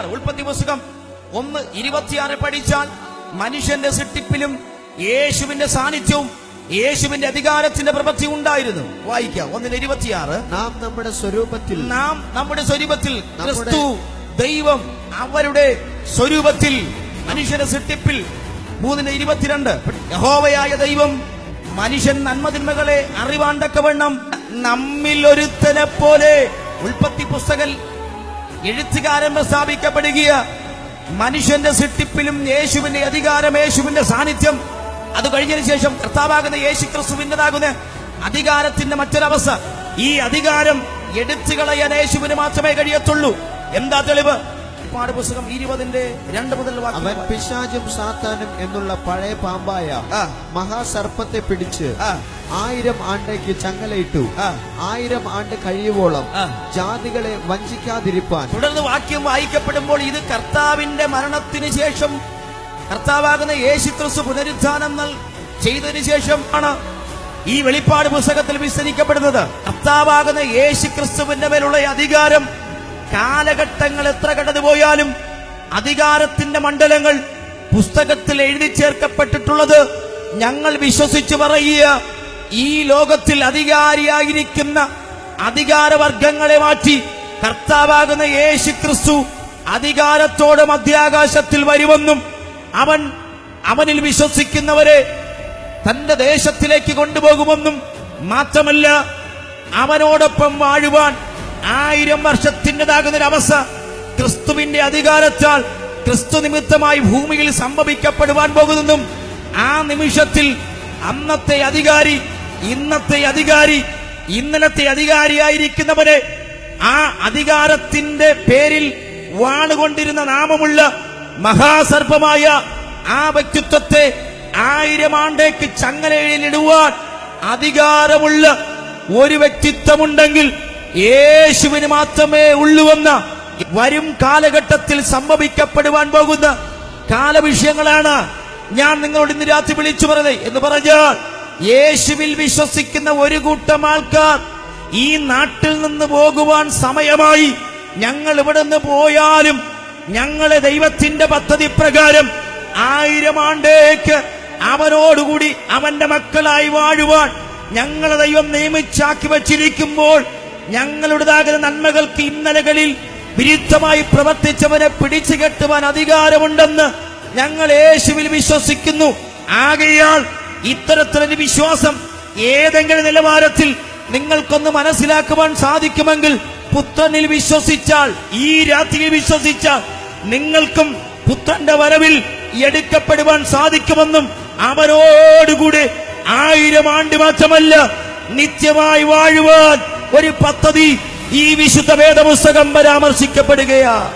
ഉൽപ്പത്തി പുസ്തകം. ഒന്ന് ഇരുപത്തിയാറ് പഠിച്ചാൽ മനുഷ്യന്റെ സൃഷ്ടിപ്പിലും യേശുവിന്റെ സാന്നിധ്യവും യേശുവിന്റെ അധികാരത്തിന്റെ പ്രവൃത്തി ഉണ്ടായിരുന്നു. വായിക്കാം. ഒന്നിന് ഇരുപത്തിയാറ്. നാം നമ്മുടെ സ്വരൂപത്തിൽ നാം നമ്മുടെ സ്വരൂപത്തിൽ ക്രിസ്തു ദൈവം അവരുടെ സ്വരൂപത്തിൽ മനുഷ്യന്റെ സൃഷ്ടിപ്പിൽ. മൂന്നിന് ഇരുപത്തിരണ്ട്. യഹോവയായ ദൈവം മനുഷ്യൻ നന്മതിന്മകളെ അറിവാണ്ടക്കവണ്ണം നമ്മിൽ ഒരുത്തനെ പോലെ ഉൽപ്പത്തി പുസ്തകൽ എഴുത്തുകാരൻ സ്ഥാപിക്കപ്പെടുകയ മനുഷ്യന്റെ സൃഷ്ടിപ്പിലും യേശുവിന്റെ അധികാരം യേശുവിന്റെ സാന്നിധ്യം അത് കഴിഞ്ഞതിന് ശേഷം കർത്താവാകുന്ന യേശു ക്രിസ്തുവിന്റെതാകുന്ന അധികാരത്തിന്റെ മറ്റൊരവസ്ഥ. ഈ അധികാരം എടുത്തു കളയാൻ യേശുവിന് മാത്രമേ കഴിയത്തുള്ളൂ. എന്താ തെളിവ്? പാട് പുസ്തകം ഇരുപതിന്റെ രണ്ട് മുതൽ അവൻ പിശാചും സാത്താനും എന്നുള്ള പഴയ പാമ്പായ മഹാസർപ്പത്തെ പിടിച്ച്. ആയിരം ആണ്ടേക്ക് ചങ്ങലയിട്ടു. ആയിരം ആണ്ട് കഴിയുവോളം ജാതികളെ വഞ്ചിക്കാതിരിപ്പാൻ. തുടർന്ന് വാക്യം വായിക്കപ്പെടുമ്പോൾ ഇത് കർത്താവിന്റെ മരണത്തിന് ശേഷം കർത്താവാകുന്ന യേശു ക്രിസ്തു പുനരുത്ഥാനം നൽ- ചെയ്തതിനു ശേഷം ആണ് ഈ വെളിപ്പാട് പുസ്തകത്തിൽ വിസ്തരിക്കപ്പെടുന്നത്. കർത്താവാകുന്ന യേശു ക്രിസ്തുവിന്റെ മേലുള്ള അധികാരം കാലഘട്ടങ്ങൾ എത്ര കടന്നുപോയാലും അധികാരത്തിന്റെ മണ്ഡലങ്ങൾ പുസ്തകത്തിൽ എഴുതി ചേർക്കപ്പെട്ടിട്ടുള്ളത് ഞങ്ങൾ വിശ്വസിച്ചു പറയുക ഈ ലോകത്തിൽ അധികാരിയായിരിക്കുന്ന അധികാരവർഗങ്ങളെ മാറ്റി കർത്താവാകുന്ന യേശു ക്രിസ്തു അധികാരത്തോടെ മധ്യാകാശത്തിൽ വരുമെന്നും അവൻ അവനിൽ വിശ്വസിക്കുന്നവരെ തന്റെ ദേശത്തിലേക്ക് കൊണ്ടുപോകുമെന്നും മാത്രമല്ല അവനോടൊപ്പം വാഴുവാൻ ആയിരം വർഷത്തിന്റെതാകുന്ന ഒരു അവസ്ഥ. ക്രിസ്തുവിന്റെ അധികാരത്താൽ ക്രിസ്തു നിമിത്തമായി ഭൂമിയിൽ സംഭവിക്കപ്പെടുവാൻ പോകുന്നതും ആ നിമിഷത്തിൽ അന്നത്തെ അധികാരി ഇന്നത്തെ അധികാരി ഇന്നലത്തെ അധികാരിയായിരിക്കുന്നവരെ ആ അധികാരത്തിന്റെ പേരിൽ വാണുകൊണ്ടിരുന്ന നാമമുള്ള മഹാസർപ്പമായ ആ വ്യക്തിത്വത്തെ ആയിരം ആണ്ടേക്ക് ചങ്ങലയിലിടുവാൻ അധികാരമുള്ള ഒരു വ്യക്തിത്വമുണ്ടെങ്കിൽ യേശുവിന് മാത്രമേ ഉള്ളുവെന്ന വരും കാലഘട്ടത്തിൽ സംഭവിക്കപ്പെടുവാൻ പോകുന്ന കാലവിഷയങ്ങളാണ് ഞാൻ നിങ്ങളോട് ഇന്ന് രാത്രി വിളിച്ചു പറഞ്ഞത് എന്ന് പറഞ്ഞാൽ യേശുവിൽ വിശ്വസിക്കുന്ന ഒരു കൂട്ടം ആൾക്കാർ ഈ നാട്ടിൽ നിന്ന് പോകുവാൻ സമയമായി ഞങ്ങൾ ഇവിടെ നിന്ന് പോയാലും ഞങ്ങളെ ദൈവത്തിന്റെ പദ്ധതി പ്രകാരം ആയിരം ആണ്ടേക്ക് അവനോടുകൂടി അവന്റെ മക്കളായി വാഴുവാൻ ഞങ്ങളെ ദൈവം നിയമിച്ചാക്കി വച്ചിരിക്കുമ്പോൾ ഞങ്ങളുടേതാകുന്ന നന്മകൾക്ക് ഇന്നലകളിൽ വിരുദ്ധമായി പ്രവർത്തിച്ചവനെ പിടിച്ചു കെട്ടുവാൻ അധികാരമുണ്ടെന്ന് ഞങ്ങൾ യേശുവിൽ വിശ്വസിക്കുന്നു. ആകയാൽ ഇത്തരത്തിലൊരു വിശ്വാസം ഏതെങ്കിലും നിലവാരത്തിൽ നിങ്ങൾക്കൊന്ന് മനസ്സിലാക്കുവാൻ സാധിക്കുമെങ്കിൽ പുത്രനിൽ വിശ്വസിച്ചാൽ ഈ രാത്രിയിൽ വിശ്വസിച്ചാൽ നിങ്ങൾക്കും പുത്രന്റെ വരവിൽ എടുക്കപ്പെടുവാൻ സാധിക്കുമെന്നും അവരോടുകൂടെ ആയിരം ആണ്ട് മാത്രമല്ല നിത്യമായി വാഴുവാൻ ഒരു പദ്ധതി ഈ വിശുദ്ധ വേദപുസ്തകം പരാമർശിക്കപ്പെടുകയാ.